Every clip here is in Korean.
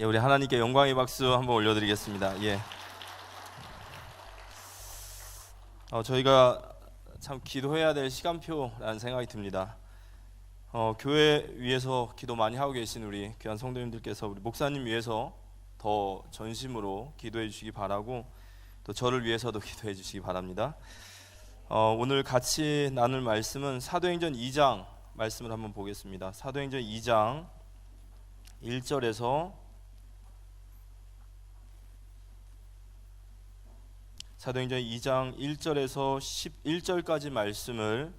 예, 우리 하나님께 영광의 박수 한번 올려드리겠습니다. 예. 어, 저희가 참 기도해야 될 시간표라는 생각이 듭니다. 어, 교회 위해서 기도 많이 하고 계신 우리 귀한 성도님들께서 우리 목사님 위해서 더 전심으로 기도해 주시기 바라고 또 저를 위해서도 기도해 주시기 바랍니다. 어, 오늘 같이 나눌 말씀은 사도행전 2장 말씀을 한번 보겠습니다. 사도행전 2장 1절에서 사도행전 2장 1절에서 11절까지 말씀을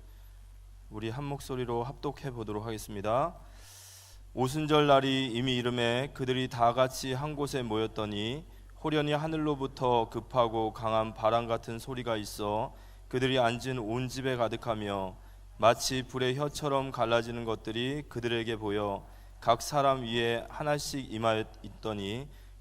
우리 한 목소리로 합독해 보도록 하겠습니다. 오순절 날이 이미 이름에 그들이 다 같이 한 곳에 모였더니 호련히 하늘로부터 급하고 강한 바람 같은 소리가 있어 그들이 앉은 온 집에 가득하며 마치 불의 혀처럼 갈라지는 것들이 그들에게 보여 각 사람 위에 하나씩 임하였더니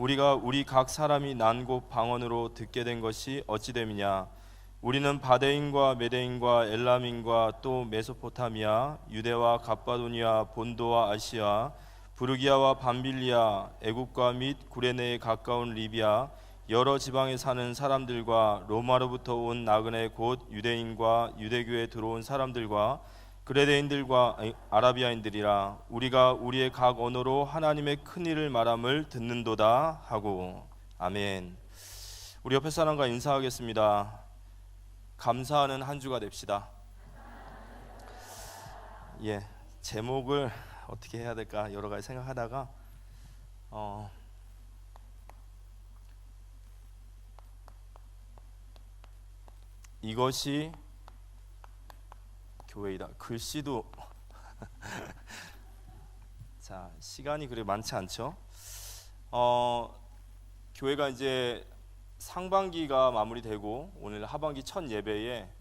우리가 우리 각 사람이 난곳 방언으로 듣게 된 것이 어찌 됨이냐? 우리는 바데인과 메데인과 엘람인과 또 메소포타미아 유대와 갑바도니아 본도와 아시아 부르기아와 밤빌리아 애국과 및 구레네에 가까운 리비아 여러 지방에 사는 사람들과 로마로부터 온 나그네 곧 유대인과 유대교에 들어온 사람들과 그레데인들과 아라비아인들이라 우리가 우리의 각 언어로 하나님의 큰 일을 말함을 듣는도다 하고 아멘. 우리 옆에 사람과 인사하겠습니다. 감사하는 한 주가 됩시다. 예, 제목을 어떻게 해야 될까 여러 가지 생각하다가 어, 이것이 교회이다. 글씨도 자 시간이 그리 많지 않죠. 어, 교회가 이제 상반기가 마무리되고 오늘 하반기 첫 예배에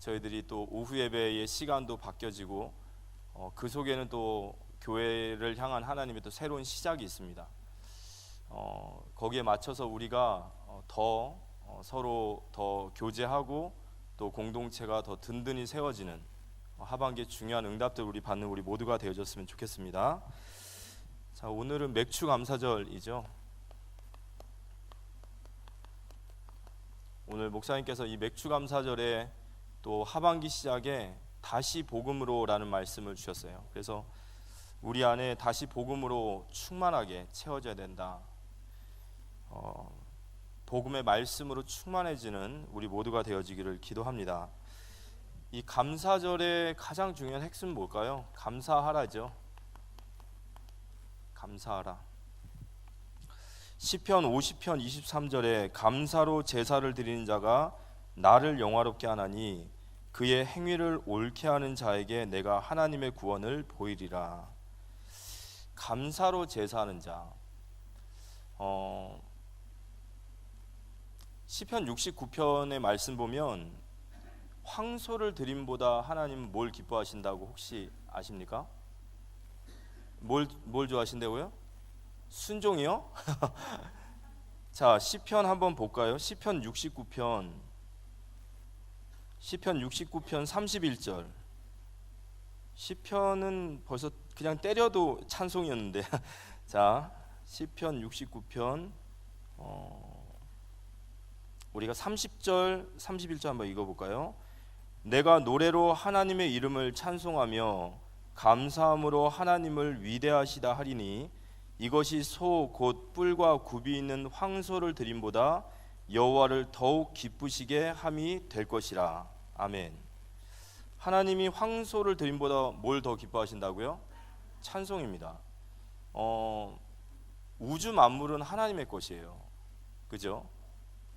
저희들이 또 오후 예배의 시간도 바뀌어지고 어, 그 속에는 또 교회를 향한 하나님의 또 새로운 시작이 있습니다. 어, 거기에 맞춰서 우리가 어, 더 어, 서로 더 교제하고 또 공동체가 더 든든히 세워지는 어, 하반기에 중요한 응답들 우리 받는 우리 모두가 되어졌으면 좋겠습니다. 자 오늘은 맥주 감사절이죠. 오늘 목사님께서 이 맥주 감사절에 또 하반기 시작에 다시 복음으로라는 말씀을 주셨어요. 그래서 우리 안에 다시 복음으로 충만하게 채워져야 된다. 어, 복음의 말씀으로 충만해지는 우리 모두가 되어지기를 기도합니다. 이 감사절의 가장 중요한 핵심 뭘까요? 감사하라죠. 감사하라. 시편 50편 23절에 감사로 제사를 드리는 자가 나를 영화롭게 하나니 그의 행위를 옳게 하는 자에게 내가 하나님의 구원을 보이리라. 감사로 제사하는 자. 어, 시편 69편의 말씀 보면 황소를 드림보다 하나님 뭘 기뻐하신다고 혹시 아십니까? 뭘, 뭘 좋아하신다고요? 순종이요? 자, 시편 한번 볼까요? 시편 69편. 시편 69편 31절. 시편은 벌써 그냥 때려도 찬송이었는데. 자, 시편 69편 어, 우리가 30절, 31절 한번 읽어 볼까요? 내가 노래로 하나님의 이름을 찬송하며 감사함으로 하나님을 위대하시다 하리니 이것이 소 곧 뿔과 굽이 있는 황소를 드림보다 여호와를 더욱 기쁘시게 함이 될 것이라. 아멘. 하나님이 황소를 드림보다 뭘 더 기뻐하신다고요? 찬송입니다. 어, 우주 만물은 하나님의 것이에요. 그죠?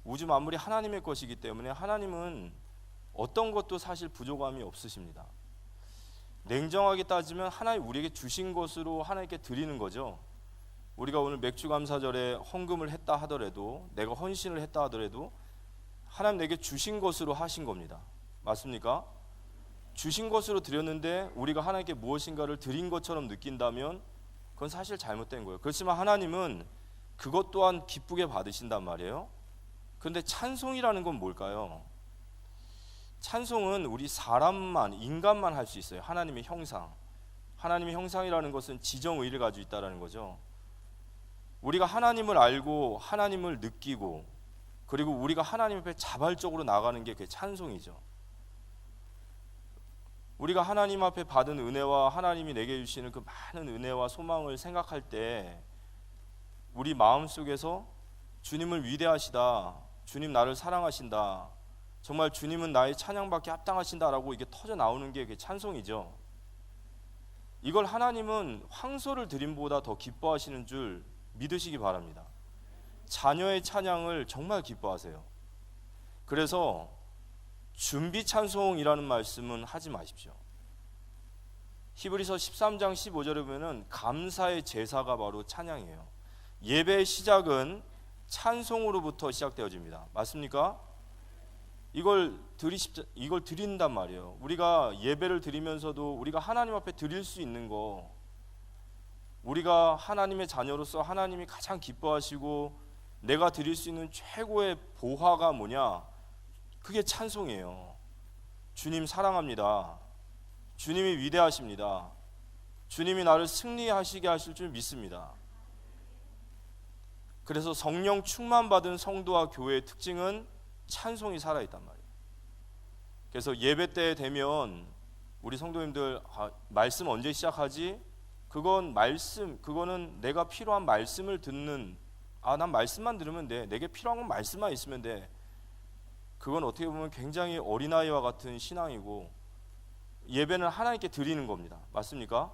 우주 만물이 하나님의 것이기 때문에 하나님은 어떤 것도 사실 부족함이 없으십니다. 냉정하게 따지면 하나님 우리에게 주신 것으로 하나님께 드리는 거죠. 우리가 오늘 맥주 감사절에 헌금을 했다 하더라도 내가 헌신을 했다 하더라도 하나님 내게 주신 것으로 하신 겁니다. 맞습니까? 주신 것으로 드렸는데 우리가 하나님께 무엇인가를 드린 것처럼 느낀다면 그건 사실 잘못된 거예요. 그렇지만 하나님은 그것 또한 기쁘게 받으신단 말이에요. 근데 찬송이라는 건 뭘까요? 찬송은 우리 사람만 인간만 할 수 있어요. 하나님의 형상. 하나님의 형상이라는 것은 지정 의를 가지고 있다라는 거죠. 우리가 하나님을 알고 하나님을 느끼고 그리고 우리가 하나님 앞에 자발적으로 나가는 게그 찬송이죠. 우리가 하나님 앞에 받은 은혜와 하나님이 내게 주시는 그 많은 은혜와 소망을 생각할 때 우리 마음 속에서 주님을 위대하시다. 주님 나를 사랑하신다. 정말 주님은 나의 찬양받기 합당하신다라고 이게 터져 나오는 게 찬송이죠. 이걸 하나님은 황소를 드림보다 더 기뻐하시는 줄 믿으시기 바랍니다. 자녀의 찬양을 정말 기뻐하세요. 그래서 준비 찬송이라는 말씀은 하지 마십시오. 히브리서 13장 15절에 보면은 감사의 제사가 바로 찬양이에요. 예배의 시작은 찬송으로부터 시작되어집니다. 맞습니까? 이걸 드리십 이걸 드린단 말이에요. 우리가 예배를 드리면서도 우리가 하나님 앞에 드릴 수 있는 거 우리가 하나님의 자녀로서 하나님이 가장 기뻐하시고 내가 드릴 수 있는 최고의 보화가 뭐냐? 그게 찬송이에요. 주님 사랑합니다. 주님이 위대하십니다. 주님이 나를 승리하시게 하실 줄 믿습니다. 그래서 성령 충만 받은 성도와 교회의 특징은 찬송이 살아 있단 말이에요. 그래서 예배 때 되면 우리 성도님들 아, 말씀 언제 시작하지? 그건 말씀, 그거는 내가 필요한 말씀을 듣는 아, 난 말씀만 들으면 돼. 내게 필요한 건 말씀만 있으면 돼. 그건 어떻게 보면 굉장히 어린아이와 같은 신앙이고 예배는 하나님께 드리는 겁니다. 맞습니까?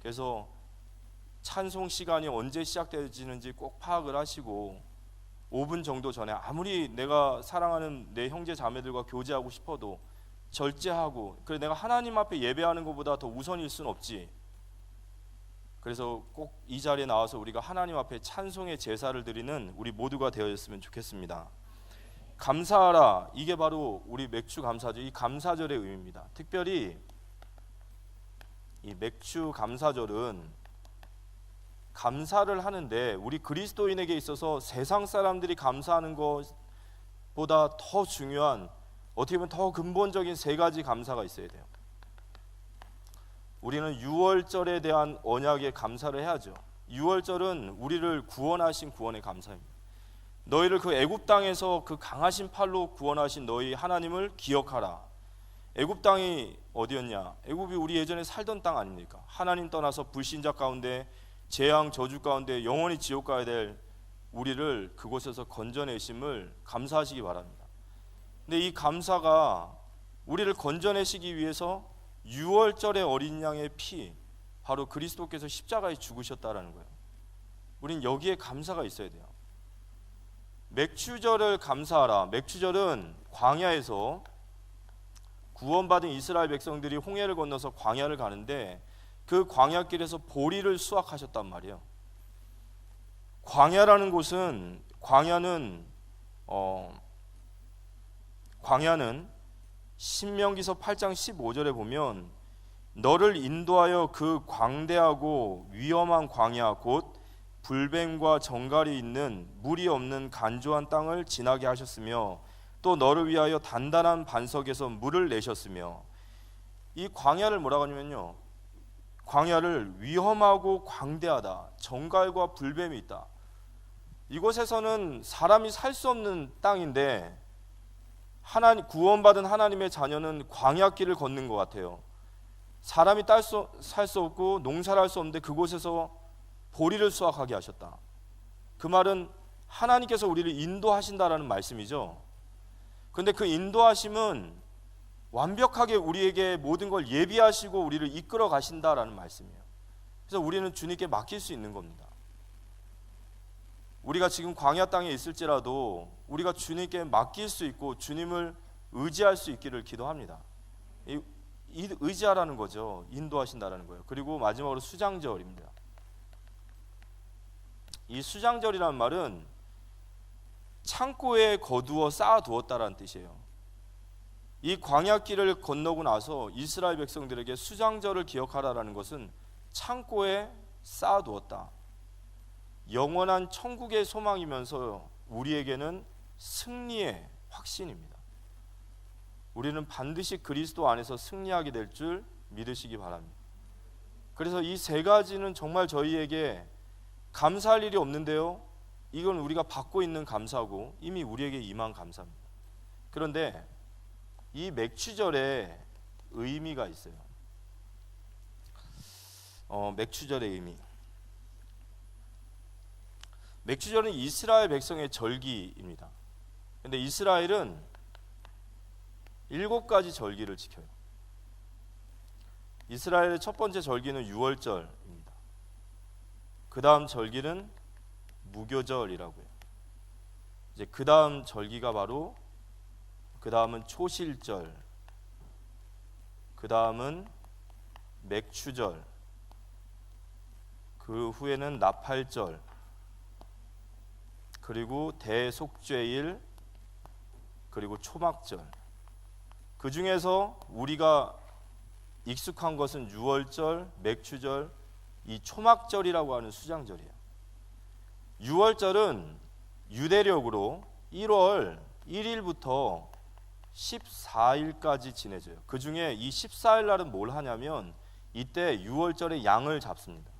그래서 찬송 시간이 언제 시작되지는지 꼭 파악을 하시고 5분 정도 전에 아무리 내가 사랑하는 내 형제 자매들과 교제하고 싶어도 절제하고 그래 내가 하나님 앞에 예배하는 것보다 더 우선일 수는 없지. 그래서 꼭 이 자리에 나와서 우리가 하나님 앞에 찬송의 제사를 드리는 우리 모두가 되어졌으면 좋겠습니다. 감사하라 이게 바로 우리 맥주 감사절 이 감사절의 의미입니다. 특별히 이 맥주 감사절은 감사를 하는데 우리 그리스도인에게 있어서 세상 사람들이 감사하는 것보다 더 중요한 어떻게 보면 더 근본적인 세 가지 감사가 있어야 돼요. 우리는 6월절에 대한 언약에 감사를 해야죠. 6월절은 우리를 구원하신 구원의 감사입니다. 너희를 그 애굽 땅에서 그 강하신 팔로 구원하신 너희 하나님을 기억하라. 애굽 땅이 어디였냐? 애굽이 우리 예전에 살던 땅 아닙니까? 하나님 떠나서 불신자 가운데 재앙 저주 가운데 영원히 지옥 가야 될 우리를 그곳에서 건져내심을 감사하시기 바랍니다. 근데 이 감사가 우리를 건져내시기 위해서 6월절의 어린 양의 피 바로 그리스도께서 십자가에 죽으셨다라는 거예요. 우린 여기에 감사가 있어야 돼요. 맥주절을 감사하라. 맥주절은 광야에서 구원받은 이스라엘 백성들이 홍해를 건너서 광야를 가는데 그 광야길에서 보리를 수확하셨단 말이에요. 광야라는 곳은 광야는 어 광야는 신명기서 8장 15절에 보면 너를 인도하여 그 광대하고 위험한 광야 곧 불뱀과 정갈이 있는 물이 없는 간조한 땅을 지나게 하셨으며 또 너를 위하여 단단한 반석에서 물을 내셨으며 이 광야를 뭐라고 하냐면요 광야를 위험하고 광대하다 정갈과 불뱀이 있다 이곳에서는 사람이 살 수 없는 땅인데 하나님 구원받은 하나님의 자녀는 광야길을 걷는 것 같아요 사람이 살 수 없고 농사를 할 수 없는데 그곳에서 보리를 수확하게 하셨다. 그 말은 하나님께서 우리를 인도하신다라는 말씀이죠. 근데 그 인도하심은 완벽하게 우리에게 모든 걸 예비하시고 우리를 이끌어 가신다라는 말씀이에요. 그래서 우리는 주님께 맡길 수 있는 겁니다. 우리가 지금 광야 땅에 있을지라도 우리가 주님께 맡길 수 있고 주님을 의지할 수 있기를 기도합니다. 이, 의지하라는 거죠. 인도하신다라는 거예요. 그리고 마지막으로 수장절입니다. 이 수장절이라는 말은 창고에 거두어 쌓아두었다라는 뜻이에요. 이 광야길을 건너고 나서 이스라엘 백성들에게 수장절을 기억하라라는 것은 창고에 쌓아두었다. 영원한 천국의 소망이면서 우리에게는 승리의 확신입니다. 우리는 반드시 그리스도 안에서 승리하게 될 줄 믿으시기 바랍니다. 그래서 이 세 가지는 정말 저희에게 감사할 일이 없는데요. 이건 우리가 받고 있는 감사고 이미 우리에게 임한 감사입니다. 그런데 이 맥추절에 의미가 있어요. 어, 맥추절의 의미. 맥추절은 이스라엘 백성의 절기입니다. 근데 이스라엘은 일곱 가지 절기를 지켜요. 이스라엘의 첫 번째 절기는 유월절입니다. 그 다음 절기는 무교절이라고요. 이제 그 다음 절기가 바로 그 다음은 초실절, 그 다음은 맥추절, 그 후에는 나팔절, 그리고 대속죄일, 그리고 초막절. 그 중에서 우리가 익숙한 것은 유월절, 맥추절, 이 초막절이라고 하는 수장절이에요. 유월절은 유대력으로 1월 1일부터 14일까지 지내져요. 그 중에 이 14일 날은 뭘 하냐면 이때 6월절에 양을 잡습니다.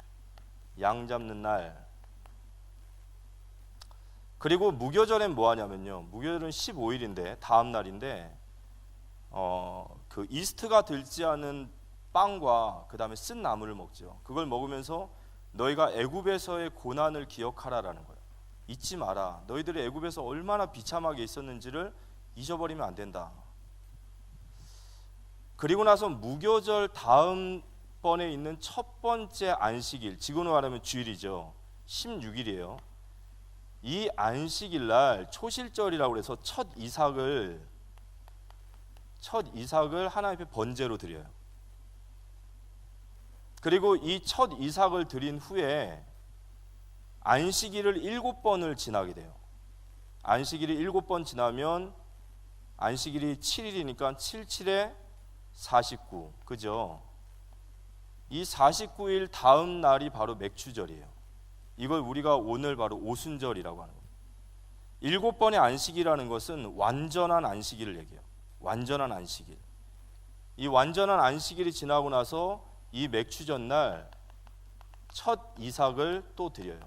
양 잡는 날. 그리고 무교절엔 뭐 하냐면요. 무교절은 15일인데 다음 날인데 어, 그 이스트가 들지 않은 빵과 그다음에 쓴 나물을 먹죠. 그걸 먹으면서 너희가 애굽에서의 고난을 기억하라라는 거예요. 잊지 마라. 너희들이 애굽에서 얼마나 비참하게 있었는지를 잊어버리면 안 된다. 그리고 나서 무교절 다음 번에 있는 첫 번째 안식일, 지금으로 말하면 주일이죠. 16일이에요. 이 안식일 날 초실절이라고 해서 첫 이삭을 첫 이삭을 하나님 앞에 번제로 드려요. 그리고 이 첫 이삭을 드린 후에 안식일을 일곱 번을 지나게 돼요. 안식일이 일곱 번 지나면 안식일이 7일이니까 7, 7에 49. 그죠? 이 49일 다음 날이 바로 맥추절이에요. 이걸 우리가 오늘 바로 오순절이라고 하는 겁니다. 일곱 번의 안식이라는 것은 완전한 안식일을 얘기해요. 완전한 안식일. 이 완전한 안식일이 지나고 나서 이 맥추전 날 첫 이삭을 또 드려요.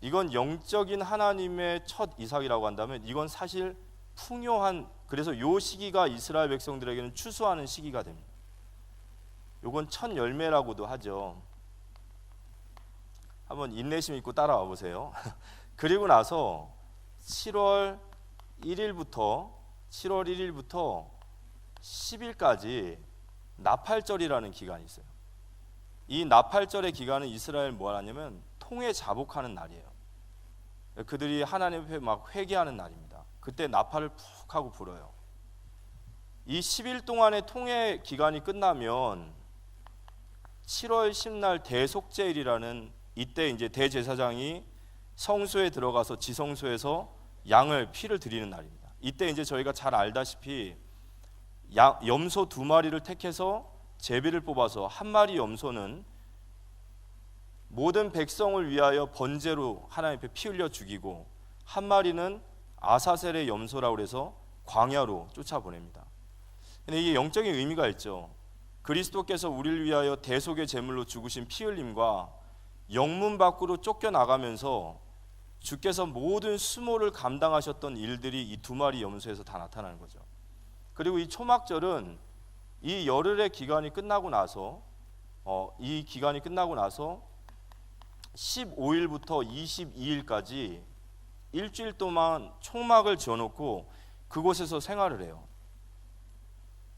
이건 영적인 하나님의 첫 이삭이라고 한다면 이건 사실 풍요한 그래서 요 시기가 이스라엘 백성들에게는 추수하는 시기가 됩니다. 요건 첫 열매라고도 하죠. 한번 인내심 있고 따라와 보세요. 그리고 나서 7월 1일부터 7월 1일부터 10일까지 나팔절이라는 기간이 있어요. 이 나팔절의 기간은 이스라엘 뭐 하냐면 통회 자복하는 날이에요. 그들이 하나님 앞에 막 회개하는 날입니다. 그때 나팔을 푹 하고 불어요. 이 10일 동안의 통회 기간이 끝나면 7월 10날 대속제일이라는 이때 이제 대제사장이 성소에 들어가서 지성소에서 양을 피를 드리는 날입니다. 이때 이제 저희가 잘 알다시피 염소 두 마리를 택해서 제비를 뽑아서 한 마리 염소는 모든 백성을 위하여 번제로 하나님 앞에 피 흘려 죽이고 한 마리는 아사셀의 염소라고 해서 광야로 쫓아보냅니다. 근데 이게 영적인 의미가 있죠. 그리스도께서 우리를 위하여 대속의 제물로 죽으신 피 흘림과 영문 밖으로 쫓겨 나가면서 주께서 모든 수모를 감당하셨던 일들이 이 두 마리 염소에서 다 나타나는 거죠. 그리고 이 초막절은 이 열흘의 기간이 끝나고 나서 어, 이 기간이 끝나고 나서 15일부터 22일까지 일주일 동안 초막을 지어놓고 그곳에서 생활을 해요.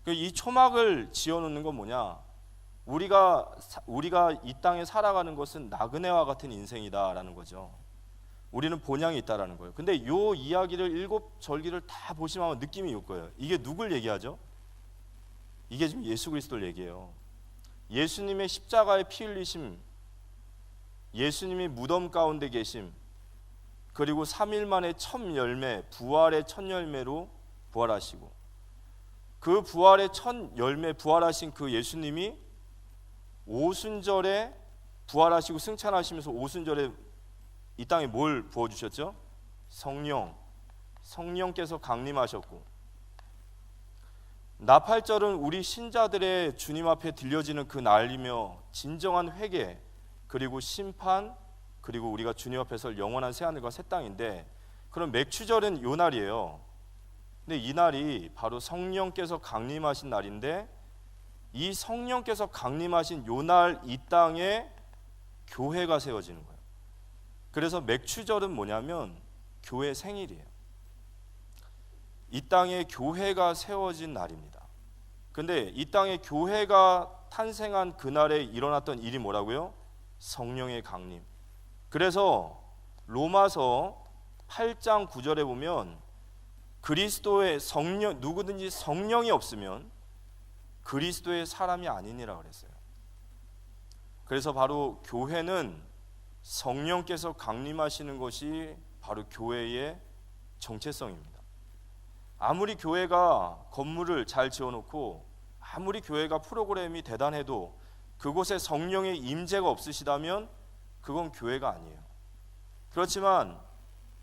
그이 초막을 지어놓는 건 뭐냐? 우리가 우리가 이 땅에 살아가는 것은 나그네와 같은 인생이다라는 거죠. 우리는 본향이 있다라는 거예요. 근데 요 이야기를 일곱 절기를 다 보시면 느낌이 올 거예요. 이게 누굴 얘기하죠? 이게 지금 예수 그리스도를 얘기해요. 예수님의 십자가의 피 흘리심 예수님이 무덤 가운데 계심 그리고 3일 만에 첫 열매 부활의 첫 열매로 부활하시고 그 부활의 첫 열매 부활하신 그 예수님이 오순절에 부활하시고 승천하시면서 오순절에 이 땅에 뭘 부어 주셨죠? 성령 성령께서 강림하셨고 나팔절은 우리 신자들의 주님 앞에 들려지는 그 날이며 진정한 회개 그리고 심판 그리고 우리가 주님 앞에서 영원한 새 하늘과 새 땅인데 그럼 맥추절은 요 날이에요. 근데 이 날이 바로 성령께서 강림하신 날인데 이 성령께서 강림하신 요 날 이 땅에 교회가 세워지는 거예요. 그래서 맥추절은 뭐냐면 교회 생일이에요. 이 땅에 교회가 세워진 날입니다. 근데 이 땅에 교회가 탄생한 그날에 일어났던 일이 뭐라고요? 성령의 강림. 그래서 로마서 8장 9절에 보면 그리스도의 성령 누구든지 성령이 없으면 그리스도의 사람이 아니니라 그랬어요. 그래서 바로 교회는 성령께서 강림하시는 것이 바로 교회의 정체성입니다. 아무리 교회가 건물을 잘 지어놓고 아무리 교회가 프로그램이 대단해도 그곳에 성령의 임재가 없으시다면 그건 교회가 아니에요. 그렇지만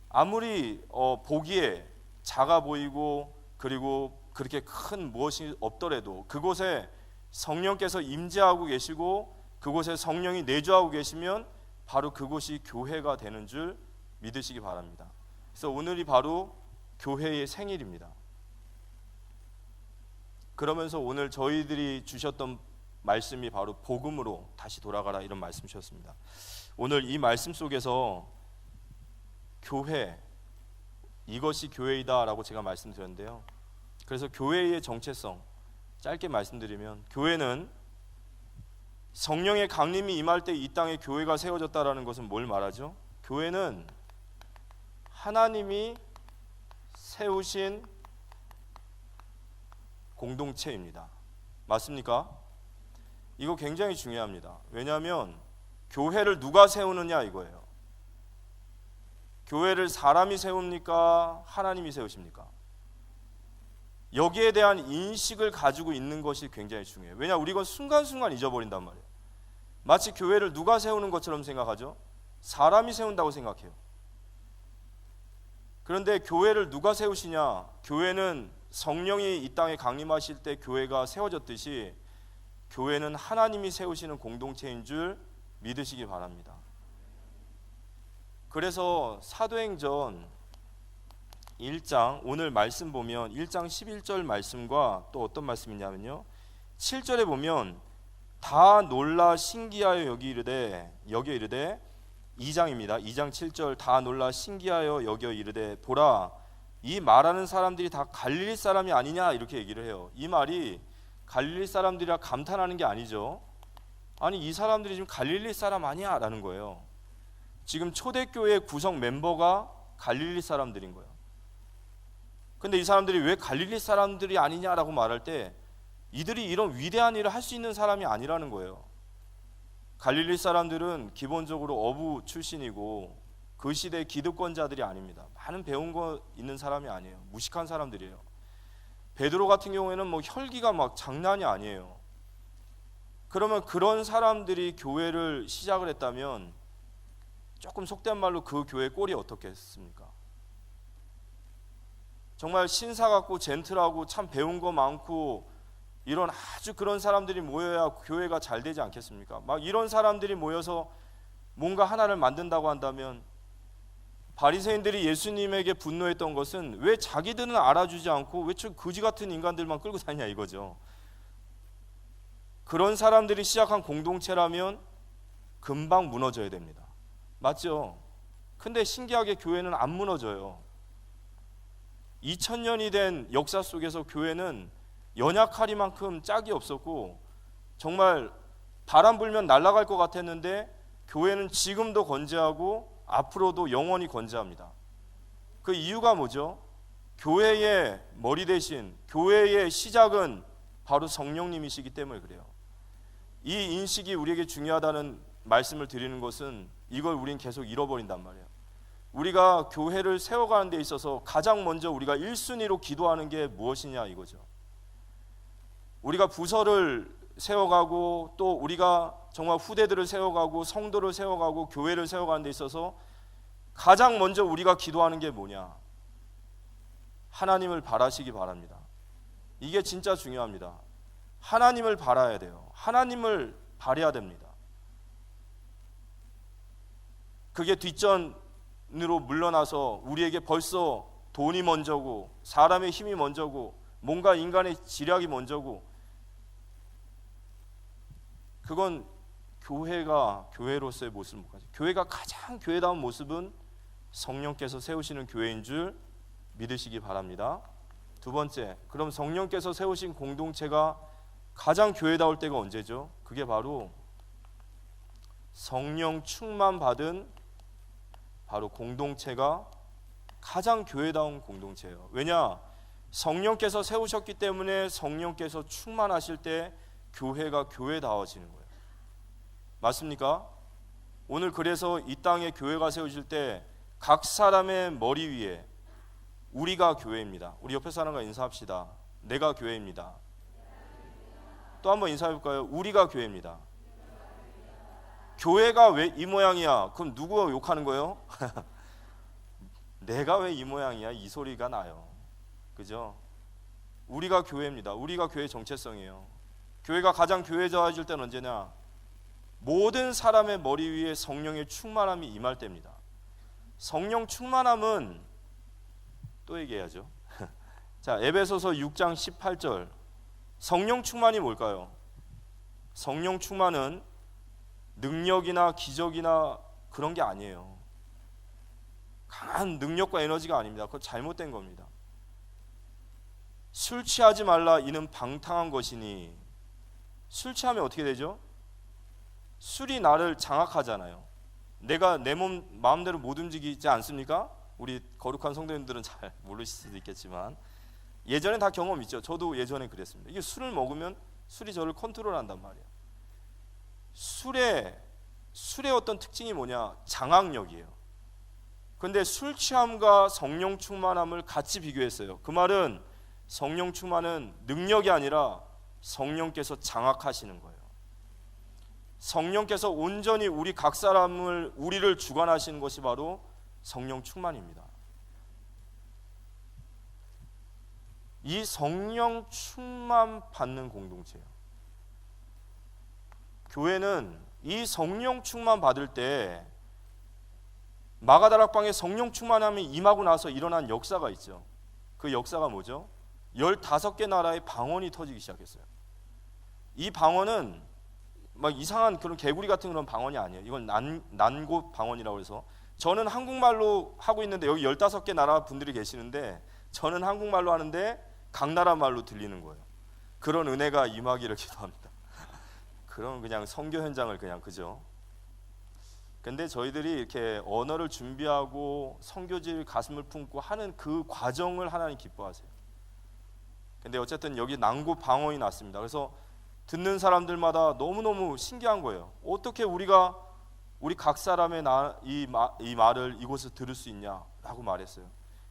아무리 어, 보기에 작아 보이고 그리고 그렇게 큰 무엇이 없더라도 그곳에 성령께서 임재하고 계시고 그곳에 성령이 내주하고 계시면 바로 그곳이 교회가 되는 줄 믿으시기 바랍니다. 그래서 오늘이 바로 교회의 생일입니다. 그러면서 오늘 저희들이 주셨던 말씀이 바로 복음으로 다시 돌아가라 이런 말씀이셨습니다. 오늘 이 말씀 속에서 교회 이것이 교회이다라고 제가 말씀드렸는데요. 그래서 교회의 정체성 짧게 말씀드리면 교회는 성령의 강림이 임할 때 이 땅에 교회가 세워졌다라는 것은 뭘 말하죠? 교회는 하나님이 세우신 공동체입니다. 맞습니까? 이거 굉장히 중요합니다. 왜냐하면 교회를 누가 세우느냐 이거예요. 교회를 사람이 세웁니까? 하나님이 세우십니까? 여기에 대한 인식을 가지고 있는 것이 굉장히 중요해요. 왜냐 우리 이건 순간순간 잊어버린단 말이에요. 마치 교회를 누가 세우는 것처럼 생각하죠. 사람이 세운다고 생각해요. 그런데 교회를 누가 세우시냐? 교회는 성령이 이 땅에 강림하실 때 교회가 세워졌듯이 교회는 하나님이 세우시는 공동체인 줄 믿으시기 바랍니다. 그래서 사도행전 1장 오늘 말씀 보면 1장 11절 말씀과 또 어떤 말씀이냐면요. 7절에 보면 다 놀라 신기하여 여기 이르되 여기 이르되 2장입니다. 2장 7절 다 놀라 신기하여 여겨 이르되 보라 이 말하는 사람들이 다 갈릴리 사람이 아니냐 이렇게 얘기를 해요. 이 말이 갈릴리 사람들이라 감탄하는 게 아니죠. 아니 이 사람들이 지금 갈릴리 사람 아니야라는 거예요. 지금 초대교회 구성 멤버가 갈릴리 사람들인 거예요. 근데 이 사람들이 왜 갈릴리 사람들이 아니냐라고 말할 때 이들이 이런 위대한 일을 할 수 있는 사람이 아니라는 거예요. 갈릴리 사람들은 기본적으로 어부 출신이고 그 시대 기득권자들이 아닙니다. 많은 배운 거 있는 사람이 아니에요. 무식한 사람들이에요. 베드로 같은 경우에는 뭐 혈기가 막 장난이 아니에요. 그러면 그런 사람들이 교회를 시작을 했다면 조금 속된 말로 그 교회 꼴이 어떻겠습니까? 정말 신사 같고 젠틀하고 참 배운 거 많고 이런 아주 그런 사람들이 모여야 교회가 잘 되지 않겠습니까? 막 이런 사람들이 모여서 뭔가 하나를 만든다고 한다면 바리새인들이 예수님에게 분노했던 것은 왜 자기들은 알아주지 않고 왜 그지 같은 인간들만 끌고 다니냐 이거죠. 그런 사람들이 시작한 공동체라면 금방 무너져야 됩니다. 맞죠? 근데 신기하게 교회는 안 무너져요. 2000년이 된 역사 속에서 교회는 연약하리만큼 짝이 없었고 정말 바람 불면 날아갈 것 같았는데 교회는 지금도 건재하고 앞으로도 영원히 건재합니다. 그 이유가 뭐죠? 교회의 머리 대신 교회의 시작은 바로 성령님이시기 때문에 그래요. 이 인식이 우리에게 중요하다는 말씀을 드리는 것은 이걸 우린 계속 잃어버린단 말이에요. 우리가 교회를 세워가는 데 있어서 가장 먼저 우리가 1순위로 기도하는 게 무엇이냐 이거죠. 우리가 부서를 세워가고 또 우리가 정말 후대들을 세워가고 성도를 세워가고 교회를 세워가는 데 있어서 가장 먼저 우리가 기도하는 게 뭐냐? 하나님을 바라시기 바랍니다. 이게 진짜 중요합니다. 하나님을 바라야 돼요. 하나님을 바래야 됩니다. 그게 뒷전으로 물러나서 우리에게 벌써 돈이 먼저고 사람의 힘이 먼저고 뭔가 인간의 지략이 먼저고 그건 교회가 교회로서의 모습을 못 가죠. 교회가 가장 교회다운 모습은 성령께서 세우시는 교회인 줄 믿으시기 바랍니다. 두 번째, 그럼 성령께서 세우신 공동체가 가장 교회다울 때가 언제죠? 그게 바로 성령 충만 받은 바로 공동체가 가장 교회다운 공동체예요. 왜냐? 성령께서 세우셨기 때문에 성령께서 충만하실 때 교회가 교회다워지는 거예요. 맞습니까? 오늘 그래서 이 땅에 교회가 세우실 때각 사람의 머리 위에 우리가 교회입니다. 우리 옆에 사람과 인사합시다. 내가 교회입니다. 또 한번 인사해 볼까요? 우리가 교회입니다. 교회가 왜 이 모양이야? 그럼 누구가 욕하는 거예요? 내가 왜 이 모양이야? 이 소리가 나요. 그죠? 우리가 교회입니다. 우리가 교회 정체성이에요. 교회가 가장 교회자해질 때는 언제냐? 모든 사람의 머리 위에 성령의 충만함이 임할 때입니다. 성령 충만함은 또 얘기해야죠. 자, 에베소서 6장 18절. 성령 충만이 뭘까요? 성령 충만은 능력이나 기적이나 그런 게 아니에요. 강한 능력과 에너지가 아닙니다. 그거 잘못된 겁니다. 술 취하지 말라 이는 방탕한 것이니 술 취하면 어떻게 되죠? 술이 나를 장악하잖아요. 내가 내 몸 마음대로 못 움직이지 않습니까? 우리 거룩한 성도님들은 잘 모르실 수도 있겠지만 예전에 다 경험 있죠. 저도 예전에 그랬습니다. 이게 술을 먹으면 술이 저를 컨트롤한단 말이에요. 술의 술의 어떤 특징이 뭐냐? 장악력이에요. 근데 술 취함과 성령 충만함을 같이 비교했어요. 그 말은 성령 충만은 능력이 아니라 성령께서 장악하시는 거예요. 성령께서 온전히 우리 각 사람을 우리를 주관하시는 것이 바로 성령 충만입니다. 이 성령 충만 받는 공동체예요. 교회는 이 성령 충만 받을 때 마가다락방에 성령 충만함이 임하고 나서 일어난 역사가 있죠. 그 역사가 뭐죠? 15개 나라의 방언이 터지기 시작했어요. 이 방언은 막 이상한 그런 개구리 같은 그런 방언이 아니에요. 이건 난, 난곳 방언이라고 해서 저는 한국말로 하고 있는데 여기 15개 나라 분들이 계시는데 저는 한국말로 하는데 각 나라 말로 들리는 거예요. 그런 은혜가 임하기를 기도합니다. 그럼 그냥 선교 현장을 그냥 그죠. 근데 저희들이 이렇게 언어를 준비하고 선교지를 가슴을 품고 하는 그 과정을 하나님 기뻐하세요. 근데 어쨌든 여기 난고 방언이 났습니다. 그래서 듣는 사람들마다 너무너무 신기한 거예요. 어떻게 우리가 우리 각 사람의 나, 이, 마, 이 말을 이곳에서 들을 수 있냐라고 말했어요.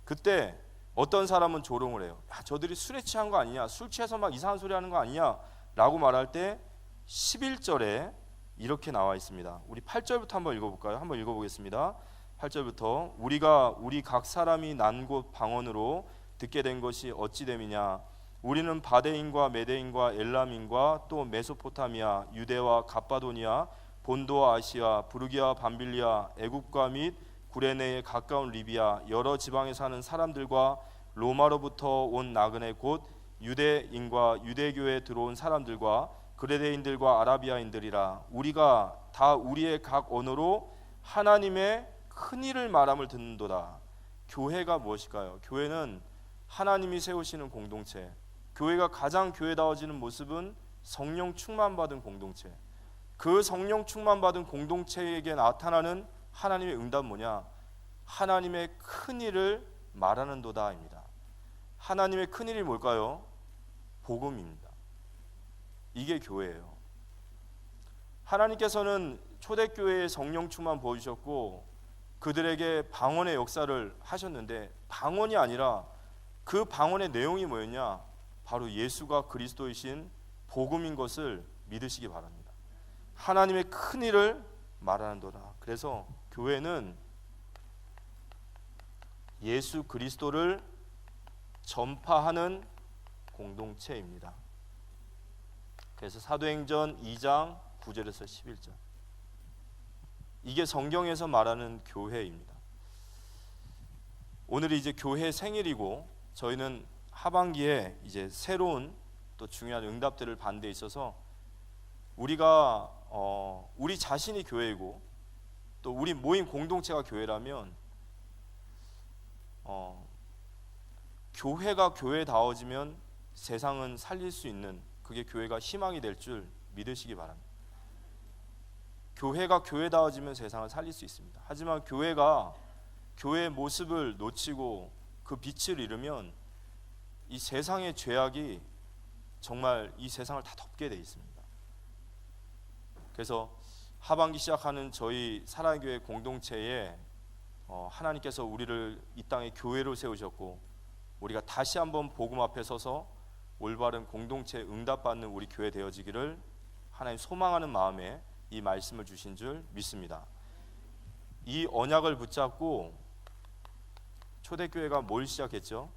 그때 어떤 사람은 조롱을 해요. 야, 저들이 술에 취한 거 아니냐? 술 취해서 막 이상한 소리 하는 거 아니냐? 라고 말할 때 11절에 이렇게 나와 있습니다. 우리 8절부터 한번 읽어 볼까요? 한번 읽어 보겠습니다. 8절부터 우리가 우리 각 사람이 난 곳 방언으로 듣게 된 것이 어찌 됨이냐? 우리는 바데인과 메데인과 엘람인과 또 메소포타미아, 유대와 갑바도니아, 본도와 아시아, 부르기아, 밤빌리아, 애국과 및 구레네에 가까운 리비아 여러 지방에 사는 사람들과 로마로부터 온 나그네 곧 유대인과 유대교에 들어온 사람들과 그레데인들과 아라비아인들이라 우리가 다 우리의 각 언어로 하나님의 큰 일을 말함을 듣는도다. 교회가 무엇일까요? 교회는 하나님이 세우시는 공동체, 교회가 가장 교회다워지는 모습은 성령 충만받은 공동체. 그 성령 충만받은 공동체에게 나타나는 하나님의 응답 뭐냐? 하나님의 큰 일을 말하는 도다입니다. 하나님의 큰 일이 뭘까요? 복음입니다. 이게 교회예요. 하나님께서는 초대교회의 성령 충만 보여주셨고 그들에게 방언의 역사를 하셨는데 방언이 아니라 그 방언의 내용이 뭐였냐? 바로 예수가 그리스도이신 복음인 것을 믿으시기 바랍니다. 하나님의 큰 일을 말하는도다. 그래서 교회는 예수 그리스도를 전파하는 공동체입니다. 그래서 사도행전 2장 9절에서 11절. 이게 성경에서 말하는 교회입니다. 오늘이 이제 교회 생일이고 저희는 하반기에 이제 새로운 또 중요한 응답들을 데 있어서 우리가 어, 우리 자신이 교회이고 또 우리 모임 공동체가 교회라면 어, 교회가 교회다워지면 세상은 살릴 수 있는 그게 교회가 희망이 될 줄 믿으시기 바랍니다. 교회가 교회다워지면 세상을 살릴 수 있습니다. 하지만 교회가 교회의 모습을 놓치고 그 빛을 잃으면 이 세상의 죄악이 정말 이 세상을 다 덮게 돼 있습니다. 그래서 하반기 시작하는 저희 사랑교회 공동체에 어, 하나님께서 우리를 이 땅에 교회로 세우셨고 우리가 다시 한번 복음 앞에 서서 올바른 공동체 응답받는 우리 교회 되어지기를 하나님 소망하는 마음에 이 말씀을 주신 줄 믿습니다. 이 언약을 붙잡고 초대교회가 뭘 시작했죠?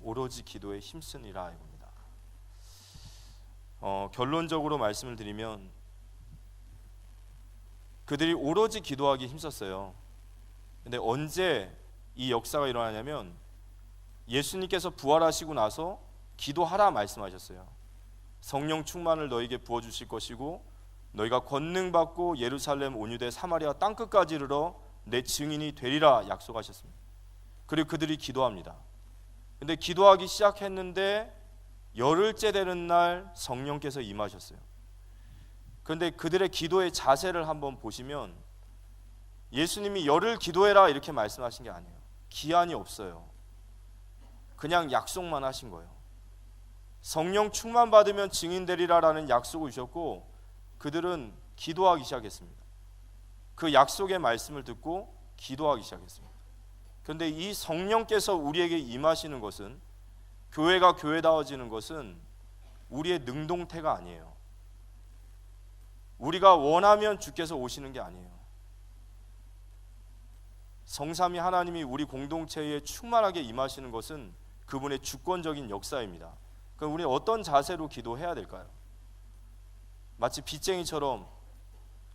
오로지 기도에 힘쓰니라. 어, 결론적으로 말씀을 드리면 그들이 오로지 기도하기 힘썼어요. 근데 언제 이 역사가 일어나냐면 예수님께서 부활하시고 나서 기도하라 말씀하셨어요. 성령 충만을 너에게 부어 주실 것이고 너희가 권능 받고 예루살렘 온유대 사마리아 땅 끝까지 이르러 내 증인이 되리라 약속하셨습니다. 그리고 그들이 기도합니다. 근데 기도하기 시작했는데 열흘째 되는 날 성령께서 임하셨어요. 그런데 그들의 기도의 자세를 한번 보시면 예수님이 열흘 기도해라 이렇게 말씀하신 게 아니에요. 기한이 없어요. 그냥 약속만 하신 거예요. 성령 충만 받으면 증인 되리라라는 약속을 주셨고 그들은 기도하기 시작했습니다. 그 약속의 말씀을 듣고 기도하기 시작했습니다. 그런데 이 성령께서 우리에게 임하시는 것은 교회가 교회다워지는 것은 우리의 능동태가 아니에요. 우리가 원하면 주께서 오시는 게 아니에요. 성삼위 하나님이 우리 공동체에 충만하게 임하시는 것은 그분의 주권적인 역사입니다. 그럼 우리 어떤 자세로 기도해야 될까요? 마치 빚쟁이처럼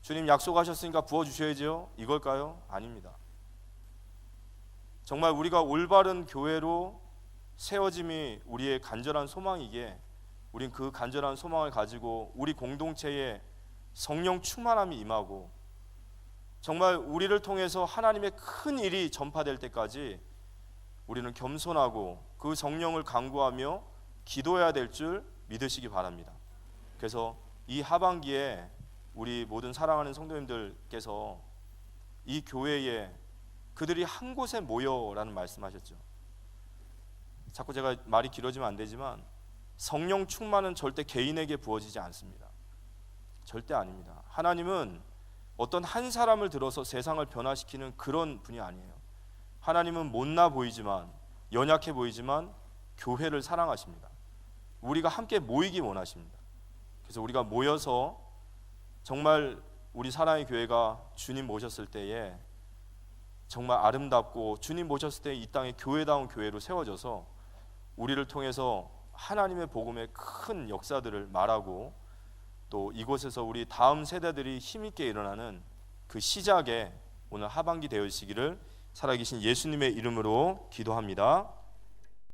주님 약속하셨으니까 부어 주셔야죠. 이걸까요? 아닙니다. 정말 우리가 올바른 교회로 세워짐이 우리의 간절한 소망이기에 우린 그 간절한 소망을 가지고 우리 공동체에 성령 충만함이 임하고 정말 우리를 통해서 하나님의 큰 일이 전파될 때까지 우리는 겸손하고 그 성령을 강구하며 기도해야 될 줄 믿으시기 바랍니다. 그래서 이 하반기에 우리 모든 사랑하는 성도님들께서 이 교회에 그들이 한 곳에 모여라는 말씀하셨죠. 자꾸 제가 말이 길어지면 안 되지만 성령 충만은 절대 개인에게 부어지지 않습니다. 절대 아닙니다. 하나님은 어떤 한 사람을 들어서 세상을 변화시키는 그런 분이 아니에요. 하나님은 못나 보이지만 연약해 보이지만 교회를 사랑하십니다. 우리가 함께 모이기 원하십니다. 그래서 우리가 모여서 정말 우리 사랑의 교회가 주님 모셨을 때에 정말 아름답고 주님 모셨을 때 이 땅에 교회다운 교회로 세워져서 우리를 통해서 하나님의 복음의 큰 역사들을 말하고 또 이곳에서 우리 다음 세대들이 힘있게 일어나는 그 시작에 오늘 하반기 되어지기를 살아계신 예수님의 이름으로 기도합니다.